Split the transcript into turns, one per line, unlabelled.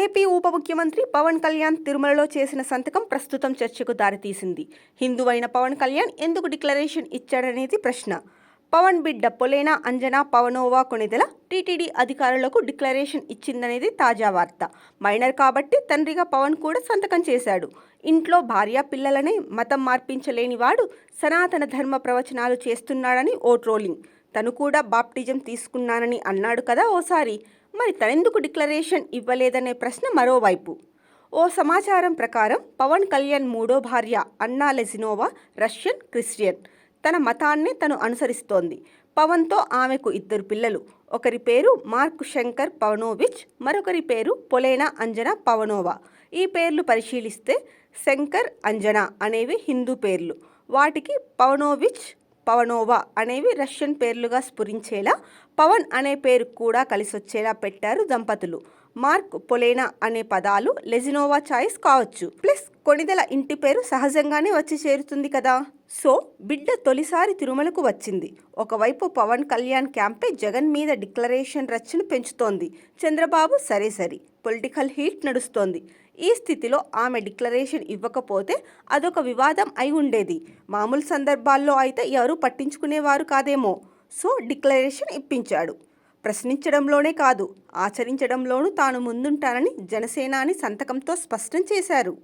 AP ఉప ముఖ్యమంత్రి పవన్ కళ్యాణ్ తిరుమలలో చేసిన సంతకం ప్రస్తుతం చర్చకు దారితీసింది. హిందువైన పవన్ కళ్యాణ్ ఎందుకు డిక్లరేషన్ ఇచ్చాడనేది ప్రశ్న. పవన్ బిడ్డ పొలేనా అంజనా పవనోవా కొణిదెల టీటీడీ అధికారులకు డిక్లరేషన్ ఇచ్చిందనేది తాజా వార్త. మైనర్ కాబట్టి తండ్రిగా పవన్ కూడా సంతకం చేశాడు. ఇంట్లో భార్య పిల్లలనే మతం మార్పించలేని వాడు సనాతన ధర్మ ప్రవచనాలు చేస్తున్నాడని ఓ ట్రోలింగ్. తను కూడా బాప్టిజం తీసుకున్నానని అన్నాడు కదా ఓసారి. మరి తనెందుకు డిక్లరేషన్ ఇవ్వలేదనే ప్రశ్న మరోవైపు. ఓ సమాచారం ప్రకారం పవన్ కళ్యాణ్ మూడో భార్య అన్నా లెజినోవా రష్యన్ క్రిస్టియన్. తన మతాన్నే తను అనుసరిస్తోంది. పవన్తో ఆమెకు ఇద్దరు పిల్లలు. ఒకరి పేరు మార్క్ శంకర్ పవనోవిచ్ మరొకరి పేరు పొలేనా అంజనా పవనోవా. ఈ పేర్లు పరిశీలిస్తే శంకర్ అంజనా అనేవి హిందూ పేర్లు. వాటికి పవనోవిచ్ పవనోవా అనేవి రష్యన్ పేర్లుగా స్ఫురించేలా పవన్ అనే పేరు కూడా కలిసొచ్చేలా పెట్టారు దంపతులు. మార్క్ పొలేనా అనే పదాలు లెజినోవా చాయిస్ కావచ్చు. ప్లస్ కొణిదెల ఇంటి పేరు సహజంగానే వచ్చి చేరుతుంది కదా. సో బిడ్డ తొలిసారి తిరుమలకు వచ్చింది. ఒకవైపు పవన్ కళ్యాణ్ క్యాంపే జగన్ మీద డిక్లరేషన్ రచ్చను పెంచుతోంది. చంద్రబాబు సరే సరి పొలిటికల్ హీట్ నడుస్తోంది. ఈ స్థితిలో ఆమె డిక్లరేషన్ ఇవ్వకపోతే అదొక వివాదం అయి ఉండేది. మామూలు సందర్భాల్లో అయితే ఎవరు పట్టించుకునేవారు కాదేమో. సో డిక్లరేషన్ ఇప్పించాడు. ప్రశ్నించడంలోనే కాదు ఆచరించడంలోనూ తాను ముందుంటానని జనసేనాని సంతకంతో స్పష్టం చేశారు.